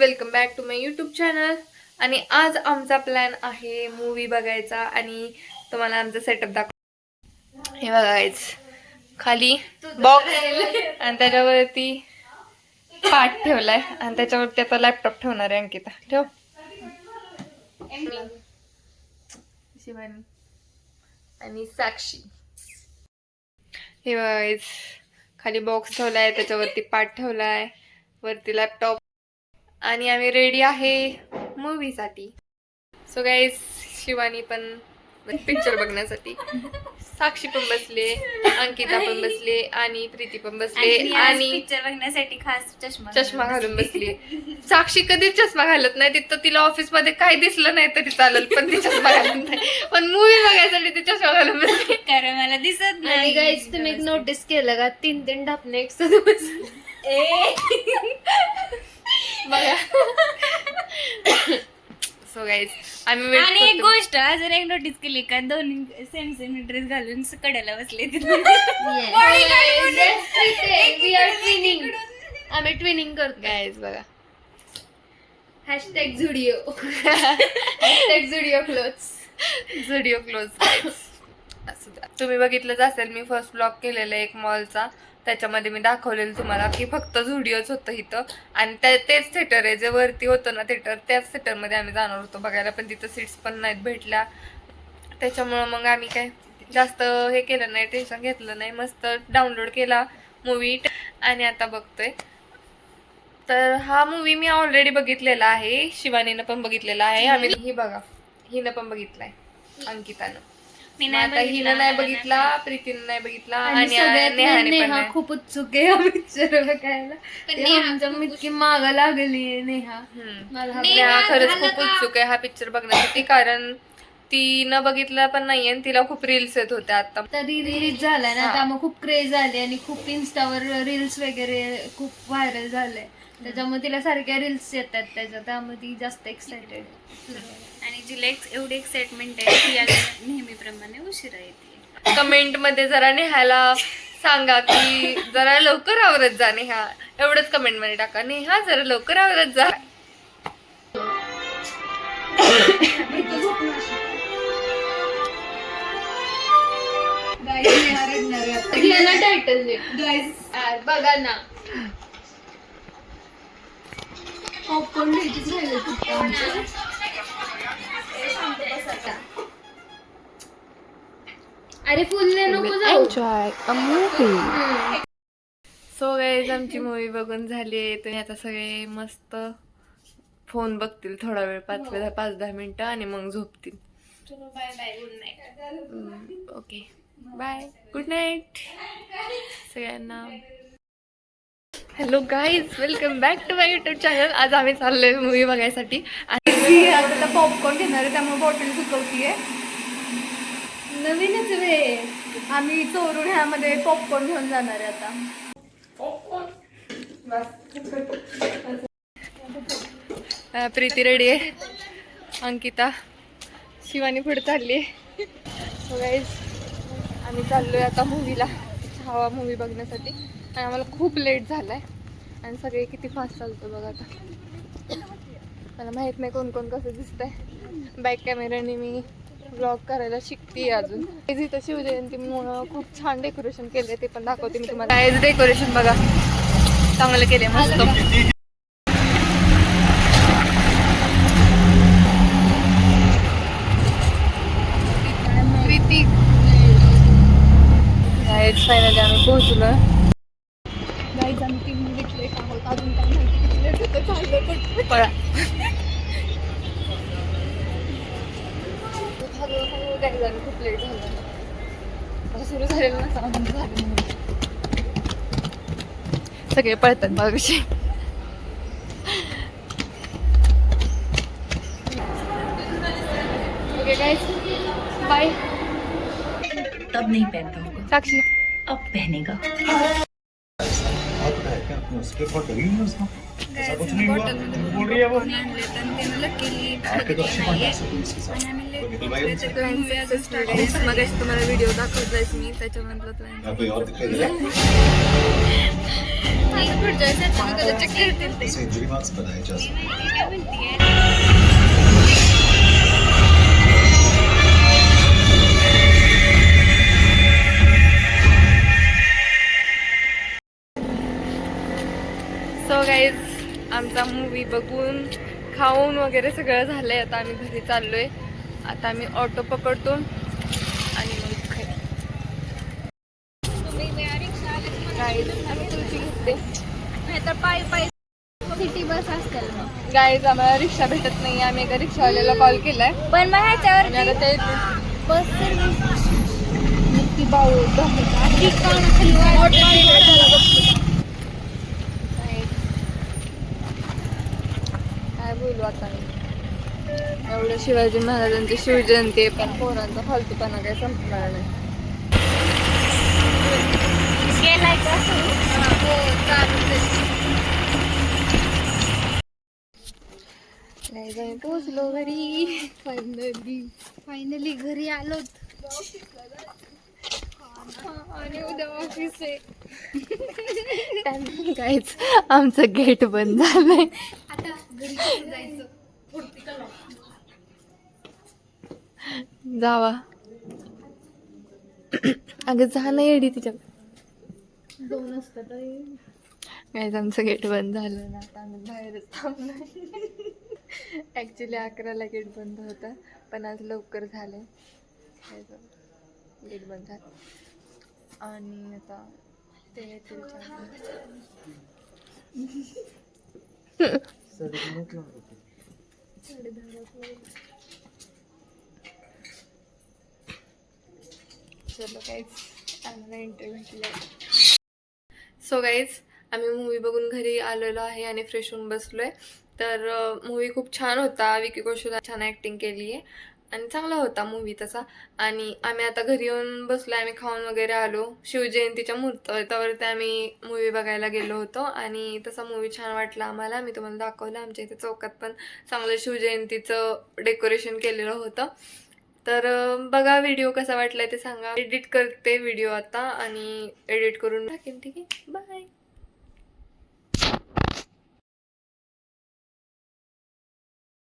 Welcome back to my YouTube channel. आणि आज आमचा प्लॅन आहे मूवी बघायचा आणि तुम्हाला आमचा सेटअप दाखव हे बघायचं खाली बॉक्स आणि त्याच्यावरती पाठ ठेवलाय. आणि त्याच्यावरती आता लॅपटॉप ठेवणार आहे अंकिता. ठेव. शिवानी आणि साक्षी. हे बघायच खाली बॉक्स ठेवलाय त्याच्यावरती पाठ ठेवलाय. वरती लॅपटॉप आणि आम्ही रेडी आहे मूवीसाठी सो गाईज शिवानी पण पिक्चर बघण्यासाठी. साक्षी पण बसले अंकिता पण बसले आणि प्रीती पण बसले आणि पिक्चर बघण्यासाठी खास चष्मा चष्मा घालून बसली. साक्षी कधीच चष्मा घालत नाही तिथं तिला ऑफिसमध्ये काही दिसलं नाही तरी चालेल पण ती चष्मा घालत नाही. पण मूवी बघायसाठी ती चष्मा घालून बसली. कारण मला दिसत आणि नाही. गाईज तुम्ही एक नोटीस केलं का? तीन तीन ढापणे एक बघा. सो गाईज आम्ही wait आणि एक करतो. गोष्ट अजून एक नोटीस केली का? दोन्ही सेम सेम ड्रेस घालून कडेला बसले ट्विनिंग आम्ही ट्विनिंग करतो. गाईज बघा. Hashtag Zudio hashtag Zudio clothes video close असू द्या. तुम्ही बघितलंच असेल मी फर्स्ट ब्लॉग केलेला एक मॉलचा त्याच्यामध्ये मी दाखवलेलं तुम्हाला की फक्त झुडिओच होतं इथं. आणि त्या तेच थिएटर आहे जे वरती होतं ना थिएटर त्याच थिएटरमध्ये आम्ही जाणार होतो बघायला. पण तिथं सीट्स पण नाहीत भेटल्या. त्याच्यामुळं मग आम्ही काय जास्त हे केलं नाही टेन्शन घेतलं नाही. मस्त डाउनलोड केला मूवी आणि आता बघतोय. तर हा मूवी मी ऑलरेडी बघितलेला आहे. शिवानीनं पण बघितलेला आहे. आम्ही ही बघा. हिनं पण बघितलाय. अंकितानं. मी मग नाही आता हिनं नाही बघितला प्रीतीनं नाही बघितला आणि आणि सगळ्यात नेहाने पण नेहा नाही. खूप उत्सुक आहे हा पिक्चर बघायला. पण ते नेहा आमच्या खूप इतकी माग लागली नेहा. हम्म. मला हा नेहा नेहा खरंच झालं खूप का? उत्सुक आहे हा पिक्चर बघण्यासाठी कारण ती न बघितला पण नाहीये आणि तिला खूप रील्स येत होत्या आता. तरी रिलीज झालाय ना हा. त्यामुळे खूप क्रेज आली आणि खूप इन्स्टावर रील्स वगैरे खूप व्हायरल झाले. त्याच्यामुळे तिला सारख्या रील्स येतात त्याच्या त्यामुळे ती जास्त एक्साइटेड आणि जिला एक- एवढी एक्साइटमेंट आहे ती आज नेहमीप्रमाणे उशिरा येते. कमेंटमध्ये जरा नेहाला सांगा की जरा लवकर आवरत जा नेहा. एवढंच कमेंटमध्ये टाका. नेहा जरा लवकर आवरत जा. टायटल बघा ना. पॉपकॉर्न घ्यायचीच राहिलं. अरे फुलले नको जाऊ enjoy a movie. So guys आमची मूवी बघून झाली आहे. तुम्ही आता सगळे मस्त फोन बघतील थोडा वेळ पाच वेळा पाच दहा मिनिटं आणि मग झोपतील. Bye bye good night okay bye good night सगळ्यांना. Hello guys welcome back to my YouTube channel आज आम्ही चाललोय मूवी बघायसाठी. आणि आता पॉपकॉर्न घेणार आहे त्यामुळे बॉटल सुकवतीये. नवीनच वे आम्ही चोरून ह्यामध्ये पॉपकॉर्न घेऊन जाणार आहे आता. प्रीती रेडी आहे. अंकिता शिवानी पुढे चालली आहे. गाईज आम्ही चाललोय आता मूवीला हवा मूवी बघण्यासाठी. आणि आम्हाला खूप लेट झालाय. आणि सगळे किती फास्ट चालतो बघा आता. मला माहीत नाही कोण कोण कसं दिसतंय. बॅक कॅमेऱ्याने मी ब्लॉग करायला शिकते अजून. इथं शिवजयंतीमुळं खूप छान डेकोरेशन केले ते पण दाखवते मी तुम्हाला. डेकोरेशन बघा. चांगलं केले मस्त. फायनली आम्ही पोहोचलो आम्ही तीन मिनिट लेट आहोत अजून काय माहिती किती लेट होतं चाललं पण. पळा. हळूहळू खूप लेट झालो. आता सुरू झालेलं झालं. सगळे पळतात ओके गाईज बाय तब नहीं पहनता होगा। साक्षी. अब पहनेगा। आपका है क्या अपने उसके। फोटो ही नहीं उसका बॉटलमध्ये आणले तर त्यानं लकीली नाहीये आणि आम्ही लेट पोहोचलोय तर तो movie अजून start नाही झाला. मग तुम्हाला व्हिडिओ दाखवलायच मी त्याच्यामधलं प्लॅन यहाँ कोई और दिखाई दे रहा आणि पुढच्या वेळेस अचानक त्याला चक्कर येतील ते. है। इसे इंजरी मार्क्स बनाए जा आमचा मूवी बघून खाऊन वगैरे सगळं झालंय. आता आम्ही घरी चाललोय. आता आम्ही ऑटो पकडतो आणि मग घरी नाहीतर पायी पायी सिटी बस असतील मग. गाईज आम्हाला रिक्षा भेटत नाही आम्ही एका रिक्षावाल्याला कॉल केलाय. पण मग ह्याच्यावर आता ते. बस सर्व्हिस ती भाऊ काय मी एवढं शिवाजी महाराजांची शिवजयंती पण पोरांचा फालतूपणा काही संपणार नाही. गेलाय का नाही जाऊन पोचलो घरी. फायनली फायनली घरी आलोत. आणि उद्या ऑफिस आहे काहीच आमचं गेट बंद झालंय. आता घरी जायचं जावा. अगं जा नाही येडी तिच्या दोन असतात काहीच आमचं गेट बंद झालं ना आता आम्ही बाहेरच थांबलो ॲक्च्युली अकराला गेट बंद होता पण आज लवकर झालं गेट बंद आणि आता ते चलो काहीच आम्हाला इंटरव्ह्यू सो गाईज आम्ही मूवी बघून घरी आलेलो आहे आणि फ्रेश होऊन बसलो आहे तर मूवी खूप छान होता. विकी कौशल छान ॲक्टिंग केली आहे आणि चांगला होता मूवी तसा. आणि आम्ही आता घरी येऊन बसलो आम्ही खाऊन वगैरे आलो. शिवजयंतीच्या मुहूर्तावरती आम्ही मूवी बघायला गेलो होतो. आणि तसा मूवी छान वाटला आम्हाला. मी तुम्हाला दाखवलं. आमच्या इथे चौकात पण चांगलं शिवजयंतीचं डेकोरेशन केलेलं होतं. तर बघा व्हिडिओ कसा वाटला ते सांगा. एडिट करते व्हिडिओ आता आणि एडिट करून टाकेन ठीक आहे? बाय